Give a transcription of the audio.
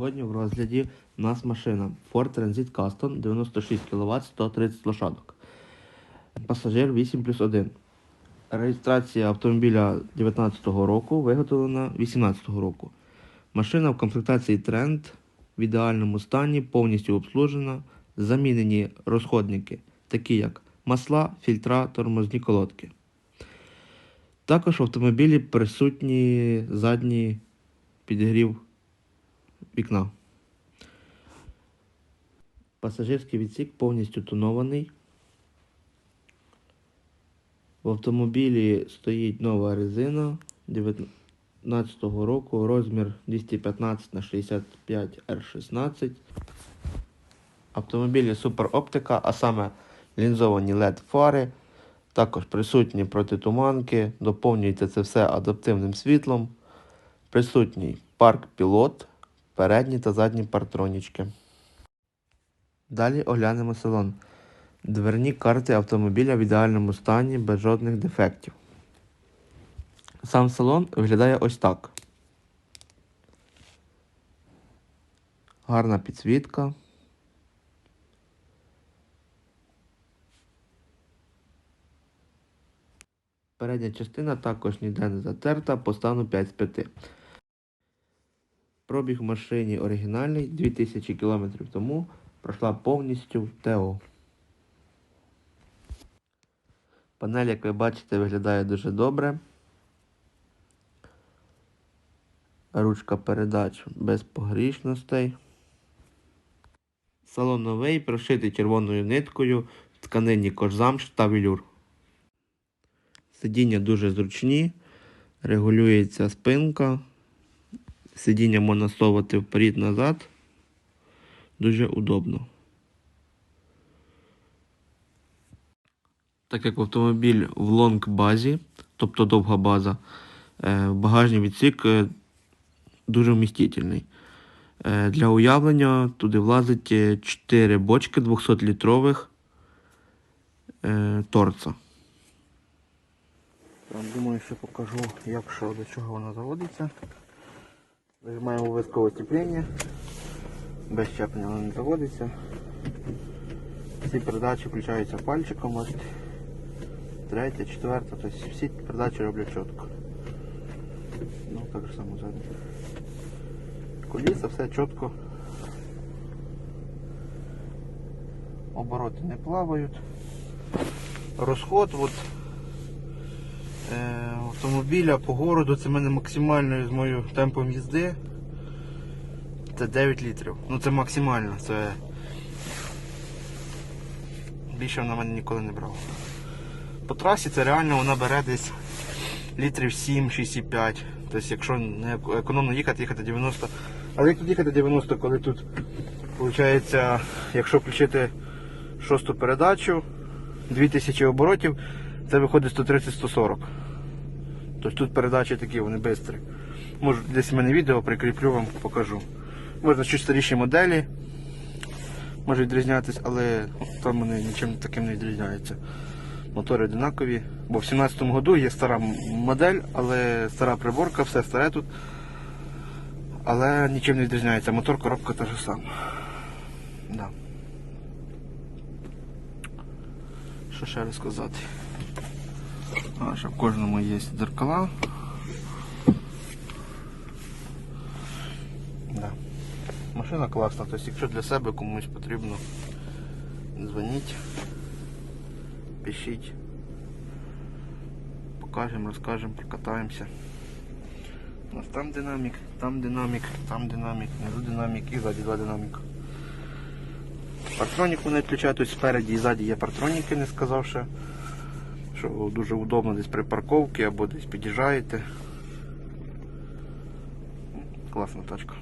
Сьогодні в розгляді у нас машина Ford Transit Custom 96 кВт 130 лошадок. Пасажир 8 плюс 1. Реєстрація автомобіля 2019 року, виготовлена 2018 року. Машина в комплектації тренд в ідеальному стані, повністю обслужена. Замінені розходники, такі як масла, фільтра, тормозні колодки. Також в автомобілі присутні задні підігрів вікна. Пасажирський відсік повністю тонований. В автомобілі стоїть нова резина 2019 року, розмір 215 на 65 R16. Автомобілі Супер Оптика, а саме лінзовані LED фари. Також присутні протитуманки, доповнюється це все адаптивним світлом. Присутній парк пілот, передні та задні партронічки. Далі оглянемо салон. Дверні карти автомобіля в ідеальному стані без жодних дефектів. Сам салон виглядає ось так. Гарна підсвітка. Передня частина також ніде не затерта, по стану 5 з 5. Пробіг в машині оригінальний 2000 км тому пройшла повністю ТО. Панель, як ви бачите, виглядає дуже добре. Ручка передач без погрішностей. Салон новий, прошитий червоною ниткою, в тканині кожзамш та велюр. Сидіння дуже зручні, регулюється спинка. Сидіння можна совати вперед-назад. Дуже удобно. Так як автомобіль в лонг базі, тобто довга база, е, багажний відсік е, дуже вмістительний. Е, Для уявлення туди влазить 4 бочки 200-літрових торца. Думаю, що покажу, як що до чого воно заводиться. Зажимаємо обов'язкове степлення. Без щеплення воно не заводиться. Всі передачі включаються пальчиком. Ось. Третя, четверта, тобто всі передачі роблять чітко. Ну, так же само ззаду. Коліса, все чітко. Обороти не плавають. Розход от, автомобіля по городу це в мене максимально з моїм темпом їзди. Це 9 літрів. Ну це максимально, це більше вона мене ніколи не брала. По трасі це реально вона бере десь літрів 7, 6,5. Тобто якщо не економно їхати, їхати 90. Але як тут їхати 90, коли тут виходить, якщо включити шосту передачу, 2000 оборотів, це виходить 130-140. Тобто тут передачі такі, вони швидкі. Може десь в мене відео прикріплю вам, покажу. Можна чуть старіші моделі, може відрізнятися, але там вони нічим таким не відрізняються. Мотори одинакові. Бо в 17-му году є стара модель, але стара приборка, все старе тут. Але нічим не відрізняється. Мотор, коробка та ж сама. Да. Що ще розказати? А, в кожному є дзеркала. Да. Машина класна, тобто якщо для себе комусь потрібно, дзвоніть, пишіть, покажемо, розкажемо, прокатаємося. У нас там динамік, там динамік, там динамік, внизу динамік і ззаді два динаміка. Партронік вони відключають, тобто спереді і ззаді є партроніки, не сказав ще, що дуже удобно десь при парковці або десь під'їжджаєте. Класна тачка.